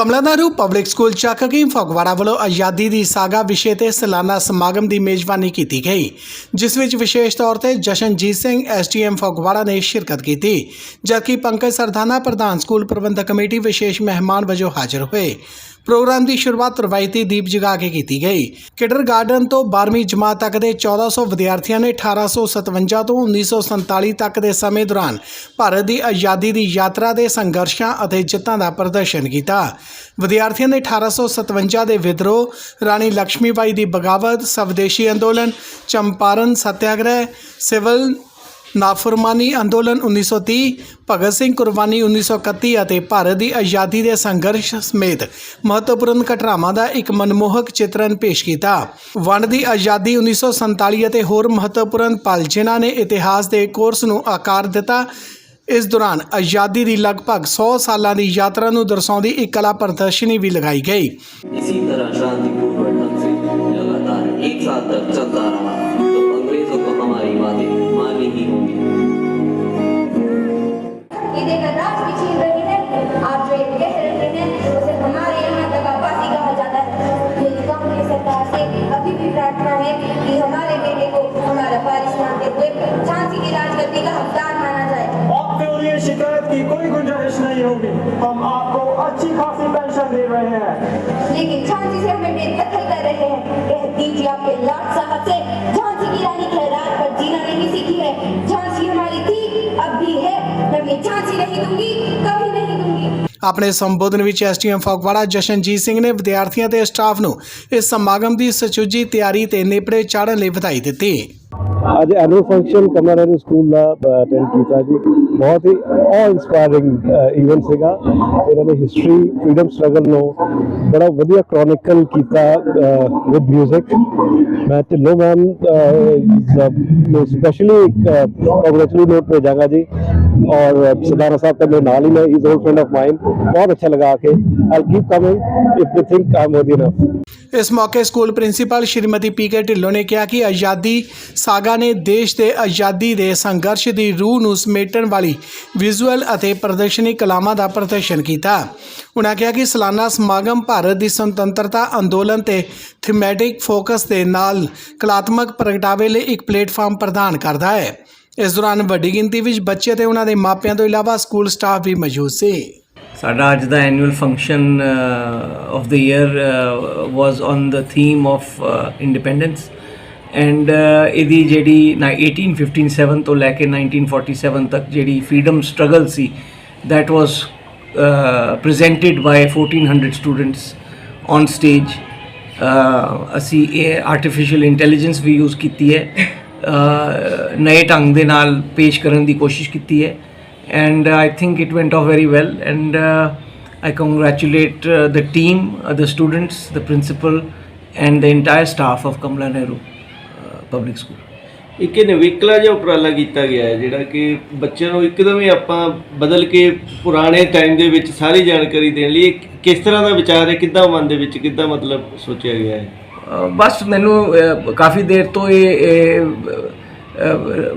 ਕਮਲਾ public school ਚੱਕ ਚੱਕਕੀ ਫਗਵਾੜਾ ਵੱਲੋਂ ਆਜ਼ਾਦੀ ਦੀ ਸਾਗਾ ਵਿਸ਼ੇ ਤੇ ਸਾਲਾਨਾ ਸਮਾਗਮ ਦੀ ਮੇਜ਼ਬਾਨੀ ਕੀਤੀ ਗਈ, ਜਿਸ ਵਿੱਚ ਵਿਸ਼ੇਸ਼ ਤੌਰ ਤੇ ਜਸ਼ਨਜੀਤ ਸਿੰਘ ਐਸਟੀਐਮ ਫਗਵਾੜਾ ਨੇ ਸ਼ਿਰਕਤ ਕੀਤੀ, ਜਦਕਿ ਪੰਕਜ ਸਰਦਾਨਾ ਪ੍ਰਧਾਨ ਸਕੂਲ ਪ੍ਰਬੰਧਕ ਕਮੇਟੀ ਵਿਸ਼ੇਸ਼ ਮਹਿਮਾਨ ਵਜੋਂ ਹਾਜ਼ਰ ਹੋਏ। ਪ੍ਰੋਗਰਾਮ ਦੀ ਸ਼ੁਰੂਆਤ ਰਵਾਇਤੀ ਦੀਪ ਜਗਾ ਕੇ ਕੀਤੀ ਗਈ। ਕਿਡਰ ਗਾਰਡਨ ਤੋਂ 12ਵੀਂ ਜਮਾਤ ਤੱਕ ਦੇ 1400 ਵਿਦਿਆਰਥੀਆਂ ਨੇ 1857 ਤੋਂ 1947 ਤੱਕ ਦੇ ਸਮੇਂ ਦੌਰਾਨ ਭਾਰਤ ਦੀ ਆਜ਼ਾਦੀ ਦੀ ਯਾਤਰਾ ਦੇ ਸੰਘਰਸ਼ਾਂ ਅਤੇ ਜਿੱਤਾਂ ਦਾ ਪ੍ਰਦਰਸ਼ਨ ਕੀਤਾ। ਵਿਦਿਆਰਥੀਆਂ ਨੇ 1857 ਦੇ ਵਿਦਰੋਹ, ਰਾਣੀ ਲక్ష్ਮੀਬਾਈ ਦੀ ਬਗਾਵਤ, ਸਵਦੇਸ਼ੀ ਅੰਦੋਲਨ, ਚੰਪਾਰਨ ਸਤਿਆਗ੍ਰਹਿ, ਸਿਵਲ ਨਾਫਰਮਾਨੀ ਅੰਦੋਲਨ 1930 ਭਗਤ ਸਿੰਘ ਕੁਰਬਾਨੀ 1931 ਅਤੇ ਭਾਰਤ ਦੀ ਆਜ਼ਾਦੀ ਦੇ ਸੰਘਰਸ਼ ਸਮੇਤ ਮਹੱਤਵਪੂਰਨ ਘਟਨਾਵਾਂ ਦਾ ਇੱਕ ਮਨਮੋਹਕ ਚਿਤਰਨ ਪੇਸ਼ ਕੀਤਾ। ਵੰਡ ਦੀ ਆਜ਼ਾਦੀ 1947 ਅਤੇ ਹੋਰ ਮਹੱਤਵਪੂਰਨ ਪਲ ਜਿਨ੍ਹਾਂ ਨੇ ਇਤਿਹਾਸ ਦੇ ਕੋਰਸ ਨੂੰ ਆਕਾਰ ਦਿੱਤਾ, ਇਸ ਦੌਰਾਨ ਆਜ਼ਾਦੀ ਦੀ ਲਗਭਗ 100 ਸਾਲਾਂ ਦੀ ਯਾਤਰਾ ਨੂੰ ਦਰਸਾਉਂਦੀ ਇੱਕ ਕਲਾ ਪ੍ਰਦਰਸ਼ਨੀ ਵੀ ਲਗਾਈ ਗਈ। ਇਸੇ ਤਰ੍ਹਾਂ ਸ਼ਾਂਤੀਪੂਰਨ ਢੰਗ ਲਗਾਤਾਰ ਇੱਕ ਸਾਲ ਚੱਲਦਾ ਰਹਾ हुए झांसी की राजगद्दी का हकदार माना जाए आपके लिए शिकायत की कोई गुंजाइश नहीं होगी हम आपको अच्छी खासी पेंशन दे रहे हैं लेकिन झांसी से हमें बेदखल कर रहे हैं कह दीजिए आपके लाट साहब से झांसी की रानी खैरात पर जीना नहीं सीखी है झांसी हमारी थी अब भी है मैं अपनी झांसी नहीं दूंगी कभी नहीं दूंगी ਆਪਣੇ ਸੰਬੋਧਨ ਵਿੱਚ ਐਸਟੀਐਮ ਫਗਵਾੜਾ ਜਸ਼ਨਜੀਤ ਸਿੰਘ ਨੇ ਵਿਦਿਆਰਥੀਆਂ ਤੇ ਸਟਾਫ ਨੂੰ ਇਸ ਸਮਾਗਮ ਦੀ ਸੁਚੱਜੀ ਤਿਆਰੀ ਤੇ ਨੇਪਰੇ ਚਾੜਨ ਲਈ ਵਧਾਈ ਦਿੱਤੀ ਅੱਜ annual function Kamla Nehru school ਦਾ ਅਟੈਂਡ ਕੀਤਾ ਜੀ ਬਹੁਤ ਹੀ ਆ ਇਨਸਪਾਇਰਿੰਗ ਇਵੈਂਟ ਸੀਗਾ ਇਹਨਾਂ ਨੇ ਹਿਸਟਰੀ ਫਰੀडम ਸਟਰਗਲ ਨੂੰ ਬੜਾ ਵਧੀਆ ਕ੍ਰੋਨਿਕਲ ਕੀਤਾ ਵਿਦ 뮤직 ਮੈਂ ਢਿੱਲੋਂ ਮੈਮ ਨੂੰ ਸਪੈਸ਼ਲੀ ਕੰਗ੍ਰੈਚੁਲੇਟ ਨੋਟ ਭੇਜਾਂਗਾ ਜੀ और सिदारा साहब का मेरे नाल ही में is old friend of mine बहुत अच्छा लगा के I keep coming if you think I am worthy enough इस मौके स्कूल प्रिंसिपल श्रीमती पी के ढिल्लों ने कहा कि आज़ादी सागर ਸਾਗਾ ਨੇ ਦੇਸ਼ ਦੇ ਆਜ਼ਾਦੀ ਦੇ ਸੰਘਰਸ਼ ਦੀ ਰੂਹ ਨੂੰ ਸਮੇਟਣ ਵਾਲੀ ਵਿਜ਼ੂਅਲ ਅਤੇ ਪ੍ਰਦਰਸ਼ਨੀ ਕਲਾਵਾਂ ਦਾ ਪ੍ਰਦਰਸ਼ਨ ਕੀਤਾ। ਉਨ੍ਹਾਂ ਕਿਹਾ ਕਿ ਸਾਲਾਨਾ ਸਮਾਗਮ ਭਾਰਤ ਦੀ ਸੁਤੰਤਰਤਾ ਅੰਦੋਲਨ ਤੇ ਥੀਮੈਟਿਕ ਫੋਕਸ ਦੇ ਨਾਲ ਕਲਾਤਮਕ ਪ੍ਰਗਟਾਵੇ ਲਈ ਇੱਕ ਪਲੇਟਫਾਰਮ ਪ੍ਰਦਾਨ ਕਰਦਾ ਹੈ। ਇਸ ਦੌਰਾਨ ਵੱਡੀ ਗਿਣਤੀ ਵਿੱਚ ਬੱਚੇ ਤੇ ਉਹਨਾਂ ਦੇ ਮਾਪਿਆਂ ਤੋਂ ਇਲਾਵਾ ਸਕੂਲ ਸਟਾਫ ਵੀ ਮੌਜੂਦ ਸੀ। ਸਾਡਾ ਅੱਜ ਦਾ annual function of the year was on the theme of independence and ਇਹਦੀ ਜਿਹੜੀ 1857 ਤੋਂ ਲੈ ਕੇ 1947 ਤੱਕ ਜਿਹੜੀ ਫਰੀडम ਸਟਰਗਲ ਸੀ that was uh, presented by 1400 students on stage ਅਸੀਂ ਇਹ ਆਰਟੀਫੀਸ਼ੀਅਲ ਇੰਟੈਲੀਜੈਂਸ ਵੀ ਯੂਜ਼ ਕੀਤੀ ਹੈ ਨਏ ਢੰਗ ਦੇ ਨਾਲ ਪੇਸ਼ ਕਰਨ ਦੀ ਕੋਸ਼ਿਸ਼ ਕੀਤੀ ਹੈ and I think it went off very well and I congratulate the team the students the principal and the entire staff of Kamla Nehru public school ਇੱਕ ਇਹ ਨਵੇਕਲਾ ਜਿਹਾ ਉਪਰਾਲਾ ਕੀਤਾ ਗਿਆ ਹੈ, ਜਿਹੜਾ ਕਿ ਬੱਚਿਆਂ ਨੂੰ ਇੱਕਦਮ ਹੀ ਆਪਾਂ ਬਦਲ ਕੇ ਪੁਰਾਣੇ ਟਾਈਮ ਦੇ ਵਿੱਚ ਸਾਰੀ ਜਾਣਕਾਰੀ ਦੇਣ ਲਈ ਕਿਸ ਤਰ੍ਹਾਂ ਦਾ ਵਿਚਾਰ ਹੈ, ਕਿੱਦਾਂ ਮਨ ਦੇ ਵਿੱਚ ਕਿੱਦਾਂ ਮਤਲਬ ਸੋਚਿਆ ਗਿਆ ਹੈ? ਬਸ ਮੈਨੂੰ ਕਾਫੀ ਦੇਰ ਤੋਂ ਇਹ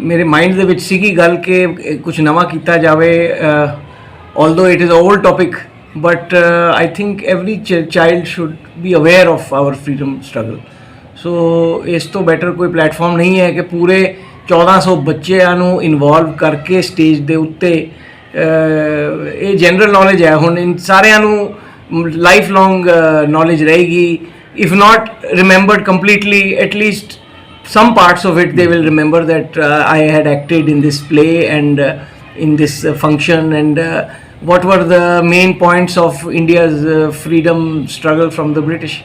ਮੇਰੇ ਮਾਈਂਡ ਦੇ ਵਿੱਚ ਸੀਗੀ ਗੱਲ ਕਿ ਕੁਝ ਨਵਾਂ ਕੀਤਾ ਜਾਵੇ। Although it is a old topic but I think every child should be aware of our freedom struggle so ਇਸ ਤੋਂ ਬੈਟਰ ਕੋਈ ਪਲੇਟਫਾਰਮ ਨਹੀਂ ਹੈ ਕਿ ਪੂਰੇ 1400 ਬੱਚਿਆਂ ਨੂੰ ਇਨਵੋਲਵ ਕਰਕੇ ਸਟੇਜ ਦੇ ਉੱਤੇ ਅਹ, ਇਹ ਜਨਰਲ ਨੌਲੇਜ ਹੈ ਹੁਣ ਇਨ ਸਾਰਿਆਂ ਨੂੰ ਲਾਈਫ ਲੌਂਗ ਨੌਲੇਜ ਰਹੇਗੀ if not remembered completely at least some parts of it they will remember that uh, i had acted in this play and uh, in this uh, function and uh, what were the main points of india's uh, freedom struggle from the british